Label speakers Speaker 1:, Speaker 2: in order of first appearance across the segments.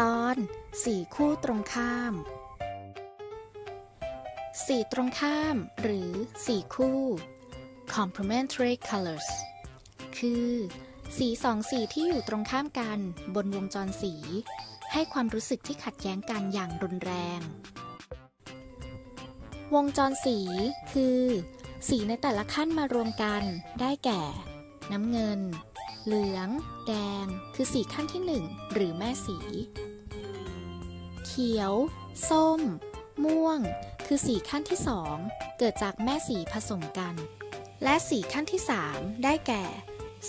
Speaker 1: ตอนสีคู่ตรงข้าม สีตรงข้าม หรือสีคู่ complementary colors คือ สีสองสีที่อยู่ตรงข้ามกันบนวงจรสี ให้ความรู้สึกที่ขัดแย้งกันอย่างรุนแรง วงจรสีคือ สีในแต่ละขั้นมารวมกันได้แก่ น้ำเงิน เหลือง แดง คือสีขั้นที่หนึ่งหรือแม่สี เขียว ส้ม ม่วง คือสีขั้นที่สองเกิดจากแม่สีผสมกัน และสีขั้นที่สามได้แก่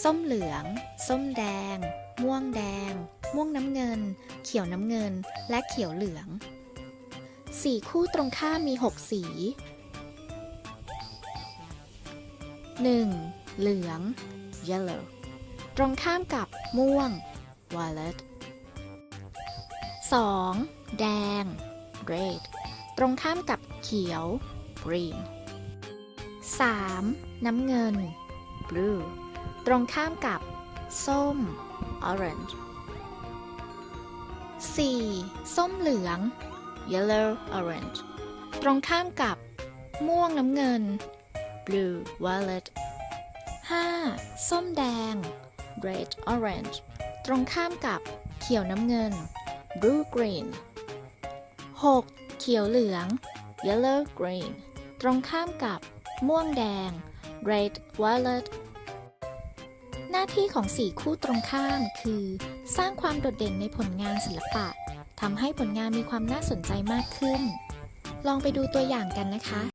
Speaker 1: ส้มเหลือง ส้มแดง ม่วงแดง ม่วงน้ำเงิน เขียวน้ำเงิน และเขียวเหลือง สีคู่ตรงข้ามมี 6 สี 1. เหลือง yellow ตรงข้ามกับม่วง violet 2. แดง red ตรงข้ามกับเขียว green 3. น้ำเงิน blue ตรงข้ามกับ ส้ม orange 4. ส้มเหลือง yellow orange ตรงข้ามกับ ม่วงน้ำเงิน blue violet 5. ส้มแดง red orange ตรงข้ามกับ เขียวน้ำเงิน blue green 6. เขียวเหลือง yellow green ตรงข้ามกับ ม่วงแดง red violet หน้าที่ของสีคู่ตรงข้ามคือ สร้างความโดดเด่นในผลงานศิลปะทำให้ผลงานมีความน่าสนใจมากขึ้น ลองไปดูตัวอย่างกันนะคะ